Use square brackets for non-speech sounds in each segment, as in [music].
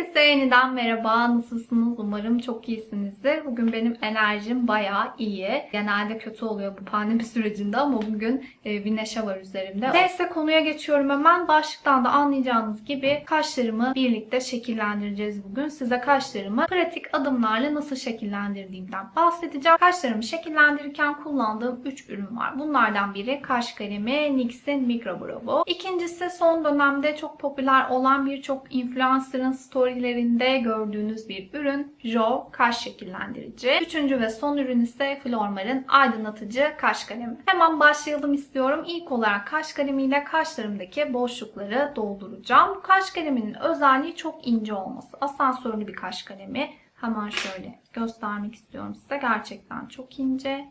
Herkese yeniden merhaba. Nasılsınız? Umarım çok iyisinizdir. Bugün benim enerjim bayağı iyi. Genelde kötü oluyor bu pandemi [laughs] sürecinde ama bugün e, bir neşe var üzerimde. Neyse konuya geçiyorum hemen. Başlıktan da anlayacağınız gibi kaşlarımı birlikte şekillendireceğiz bugün. Size kaşlarımı pratik adımlarla nasıl şekillendirdiğimden bahsedeceğim. Kaşlarımı şekillendirirken kullandığım 3 ürün var. Bunlardan biri kaş kalemi NYX'in Micro Brow. İkincisi son dönemde çok popüler olan birçok influencer'ın storylerinde gördüğünüz bir ürün Jo kaş şekillendirici. Üçüncü ve son ürün ise Flormar'ın aydınlatıcı kaş kalemi. Hemen başlayalım istiyorum. İlk olarak kaş kalemiyle kaşlarımdaki boşlukları dolduracağım. Kaş kaleminin özelliği çok ince olması. Asansörlü bir kaş kalemi. Hemen şöyle göstermek istiyorum size. Gerçekten çok ince.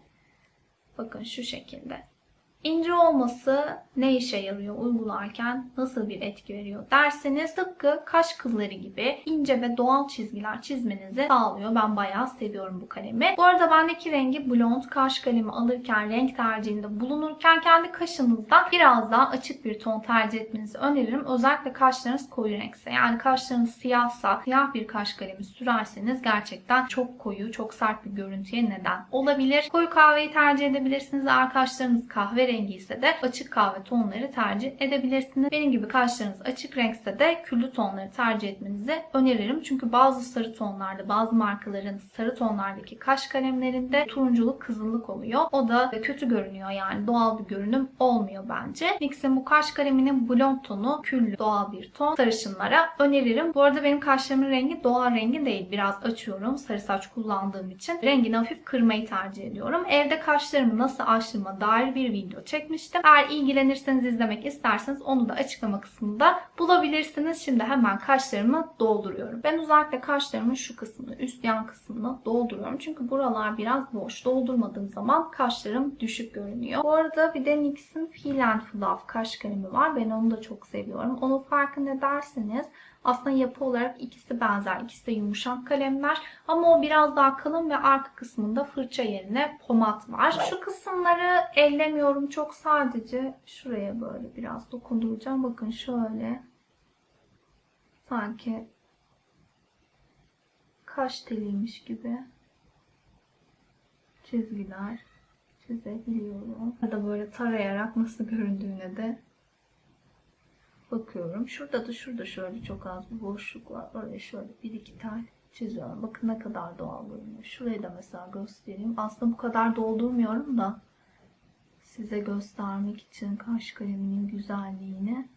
Bakın şu şekilde. İnce olması ne işe yarıyor uygularken nasıl bir etki veriyor derseniz tıpkı kaş kılları gibi ince ve doğal çizgiler çizmenizi sağlıyor. Ben bayağı seviyorum bu kalemi. Bu arada bendeki rengi blond kaş kalemi alırken renk tercihinde bulunurken kendi kaşınızda biraz daha açık bir ton tercih etmenizi öneririm. Özellikle kaşlarınız koyu renkse yani kaşlarınız siyahsa siyah bir kaş kalemi sürerseniz gerçekten çok koyu çok sert bir görüntüye neden olabilir. Koyu kahveyi tercih edebilirsiniz. Eğer kaşlarınız kahve rengi ise de açık kahve tonları tercih edebilirsiniz. Benim gibi kaşlarınız açık renkse de küllü tonları tercih etmenizi öneririm. Çünkü bazı sarı tonlarda, bazı markaların sarı tonlardaki kaş kalemlerinde turunculuk, kızıllık oluyor. O da kötü görünüyor yani doğal bir görünüm olmuyor bence. NYX'in bu kaş kaleminin blond tonu küllü, doğal bir ton. Sarışınlara öneririm. Bu arada benim kaşlarımın rengi doğal rengi değil. Biraz açıyorum sarı saç kullandığım için. Rengini hafif kırmayı tercih ediyorum. Evde kaşlarımı nasıl açtığıma dair bir video çekmiştim. Eğer ilgilenirseniz izlemek isterseniz onu da açıklama kısmında bulabilirsiniz. Şimdi hemen kaşlarımı dolduruyorum. Ben özellikle kaşlarımın şu kısmını, üst yan kısmını dolduruyorum. Çünkü buralar biraz boş. Doldurmadığım zaman kaşlarım düşük görünüyor. Bu arada bir de NYX'in Feel and Fluff kaş kalemi var. Ben onu da çok seviyorum. Onun farkı ne derseniz aslında yapı olarak ikisi benzer. İkisi de yumuşak kalemler. Ama o biraz daha kalın ve arka kısmında fırça yerine pomat var. Şu kısımları ellemiyorum çok sadece şuraya böyle biraz dokunduracağım. Bakın şöyle sanki kaş teliymiş gibi çizgiler çizebiliyorum. Ya da böyle tarayarak nasıl göründüğüne de bakıyorum. Şurada da şurada şöyle çok az bir boşluk var. Oraya şöyle bir iki tane çiziyorum. Bakın ne kadar doğal görünüyor. Şurayı da mesela göstereyim. Aslında bu kadar doldurmuyorum da size göstermek için kaş kaleminin güzelliğini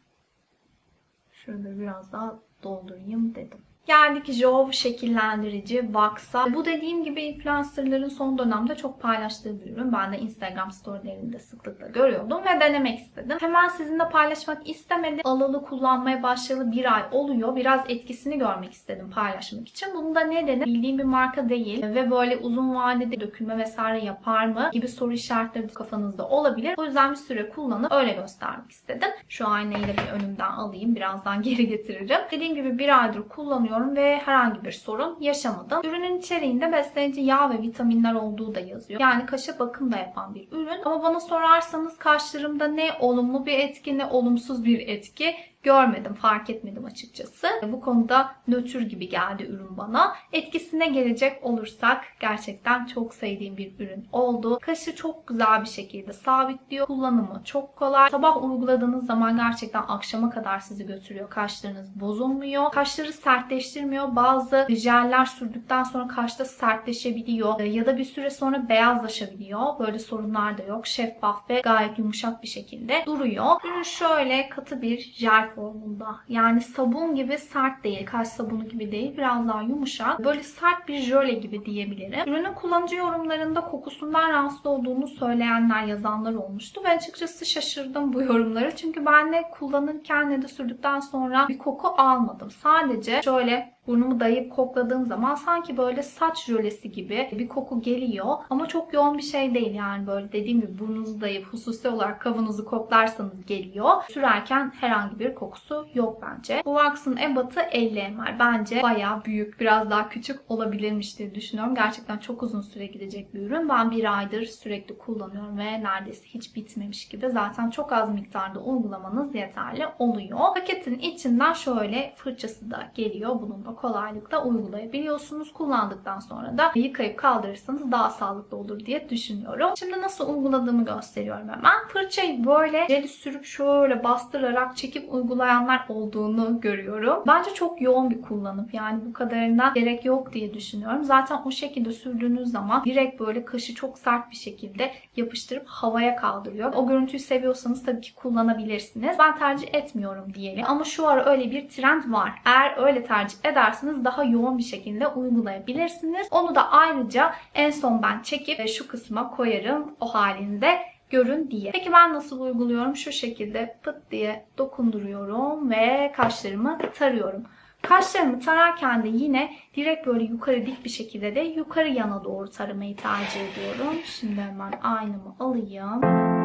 şurada biraz daha doldurayım dedim. Geldik Jove şekillendirici Wax'a. Bu dediğim gibi influencerların son dönemde çok paylaştığı bir ürün. Ben de Instagram storylerinde sıklıkla görüyordum ve denemek istedim. Hemen sizinle paylaşmak istemedim. Alalı kullanmaya başlayalı bir ay oluyor. Biraz etkisini görmek istedim paylaşmak için. Bunun da nedeni bildiğim bir marka değil ve böyle uzun vadede dökülme vesaire yapar mı gibi soru işaretleri kafanızda olabilir. O yüzden bir süre kullanıp öyle göstermek istedim. Şu aynayı da bir önümden alayım. Birazdan [laughs] geri getiririm. Dediğim gibi bir aydır kullanıyorum ve herhangi bir sorun yaşamadım. Ürünün içeriğinde besleyici yağ ve vitaminler olduğu da yazıyor. Yani kaşa bakım da yapan bir ürün. Ama bana sorarsanız kaşlarımda ne olumlu bir etki ne olumsuz bir etki görmedim, fark etmedim açıkçası. Bu konuda nötr gibi geldi ürün bana. Etkisine gelecek olursak gerçekten çok sevdiğim bir ürün oldu. Kaşı çok güzel bir şekilde sabitliyor. Kullanımı çok kolay. Sabah uyguladığınız zaman gerçekten akşama kadar sizi götürüyor. Kaşlarınız bozulmuyor. Kaşları sertleştirmiyor. Bazı jeller sürdükten sonra kaşta sertleşebiliyor. Ya da bir süre sonra beyazlaşabiliyor. Böyle sorunlar da yok. Şeffaf ve gayet yumuşak bir şekilde duruyor. Ürün şöyle katı bir jel formunda. Yani sabun gibi sert değil. Kaş sabunu gibi değil. Biraz daha yumuşak. Böyle sert bir jöle gibi diyebilirim. Ürünün kullanıcı yorumlarında kokusundan rahatsız olduğunu söyleyenler, yazanlar olmuştu. Ben açıkçası şaşırdım bu yorumları. Çünkü ben ne kullanırken ne de sürdükten sonra bir koku almadım. Sadece şöyle burnumu dayayıp kokladığım zaman sanki böyle saç jölesi gibi bir koku geliyor. Ama çok yoğun bir şey değil yani böyle dediğim gibi burnunuzu dayayıp hususi olarak kavunuzu koklarsanız geliyor. Sürerken herhangi bir kokusu yok bence. Bu Wax'ın ebatı 50 ml. Bence bayağı büyük. Biraz daha küçük olabilirmiş diye düşünüyorum. Gerçekten çok uzun süre gidecek bir ürün. Ben bir aydır sürekli kullanıyorum ve neredeyse hiç bitmemiş gibi. Zaten çok az miktarda uygulamanız yeterli oluyor. Paketin içinden şöyle fırçası da geliyor. Bunun da kolaylıkla uygulayabiliyorsunuz. Kullandıktan sonra da yıkayıp kaldırırsanız daha sağlıklı olur diye düşünüyorum. Şimdi nasıl uyguladığımı gösteriyorum hemen. Fırçayı böyle jeli sürüp şöyle bastırarak çekip uygulayanlar olduğunu görüyorum. Bence çok yoğun bir kullanım. Yani bu kadarına gerek yok diye düşünüyorum. Zaten o şekilde sürdüğünüz zaman direkt böyle kaşı çok sert bir şekilde yapıştırıp havaya kaldırıyor. O görüntüyü seviyorsanız tabii ki kullanabilirsiniz. Ben tercih etmiyorum diyelim. Ama şu ara öyle bir trend var. Eğer öyle tercih ederseniz daha yoğun bir şekilde uygulayabilirsiniz. Onu da ayrıca en son ben çekip e, şu kısma koyarım o halinde görün diye. Peki ben nasıl uyguluyorum? Şu şekilde pıt diye dokunduruyorum ve kaşlarımı tarıyorum. Kaşlarımı tararken de yine direkt böyle yukarı dik bir şekilde de yukarı yana doğru taramayı tercih ediyorum. Şimdi hemen aynamı alayım.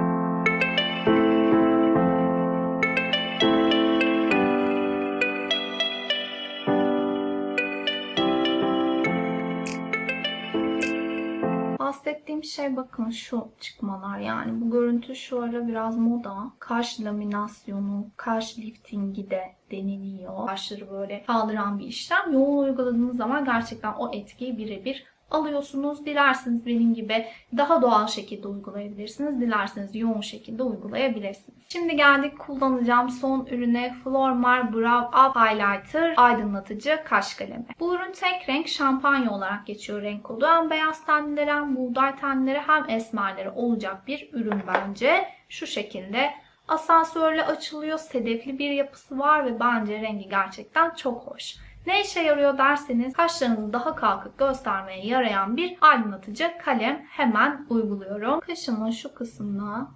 Bahsettiğim şey bakın şu çıkmalar yani bu görüntü şu ara biraz moda. Kaş laminasyonu, kaş liftingi de deniliyor. Kaşları böyle kaldıran bir işlem. Yoğun uyguladığınız zaman gerçekten o etkiyi birebir alıyorsunuz. Dilerseniz benim gibi daha doğal şekilde uygulayabilirsiniz. Dilerseniz yoğun şekilde uygulayabilirsiniz. Şimdi geldik kullanacağım son ürüne Flormar Brow Up Highlighter aydınlatıcı kaş kalemi. Bu ürün tek renk şampanya olarak geçiyor renk kodu. Hem beyaz tenlilere hem buğday tenlilere hem esmerlere olacak bir ürün bence. Şu şekilde asansörle açılıyor. Sedefli bir yapısı var ve bence rengi gerçekten çok hoş. Ne işe yarıyor derseniz kaşlarınızı daha kalkık göstermeye yarayan bir aydınlatıcı kalem hemen uyguluyorum. Kaşımın şu kısmına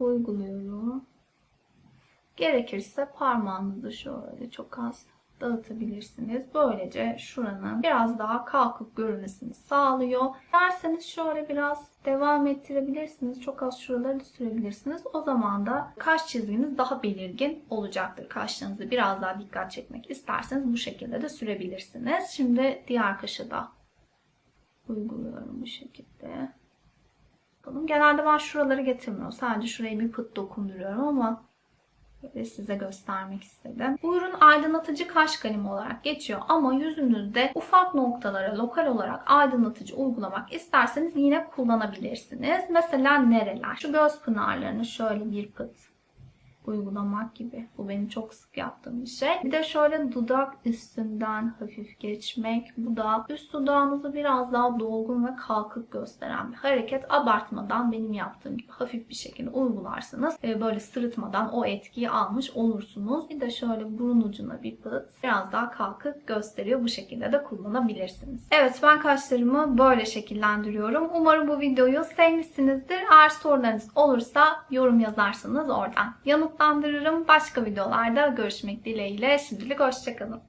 uyguluyorum. Gerekirse parmağınızı şöyle çok az dağıtabilirsiniz. Böylece şuranın biraz daha kalkık görünmesini sağlıyor. Derseniz şöyle biraz devam ettirebilirsiniz. Çok az şuraları da sürebilirsiniz. O zaman da kaş çizginiz daha belirgin olacaktır. Kaşlarınızı biraz daha dikkat çekmek isterseniz bu şekilde de sürebilirsiniz. Şimdi diğer kaşı da uyguluyorum bu şekilde. Bakalım. Genelde ben şuraları getirmiyorum. Sadece şurayı bir pıt dokunduruyorum ama Böyle size göstermek istedim. Bu ürün aydınlatıcı kaş kalemi olarak geçiyor ama yüzünüzde ufak noktalara lokal olarak aydınlatıcı uygulamak isterseniz yine kullanabilirsiniz. Mesela nereler? Şu göz pınarlarını şöyle bir pıt uygulamak gibi. Bu benim çok sık yaptığım bir şey. Bir de şöyle dudak üstünden hafif geçmek. Bu da üst dudağınızı biraz daha dolgun ve kalkık gösteren bir hareket. Abartmadan benim yaptığım gibi hafif bir şekilde uygularsanız e, böyle sırıtmadan o etkiyi almış olursunuz. Bir de şöyle burun ucuna bir pıt biraz daha kalkık gösteriyor. Bu şekilde de kullanabilirsiniz. Evet ben kaşlarımı böyle şekillendiriyorum. Umarım bu videoyu sevmişsinizdir. Eğer sorularınız olursa yorum yazarsanız oradan yanıtlandırırım. Başka videolarda görüşmek dileğiyle. Şimdilik hoşçakalın.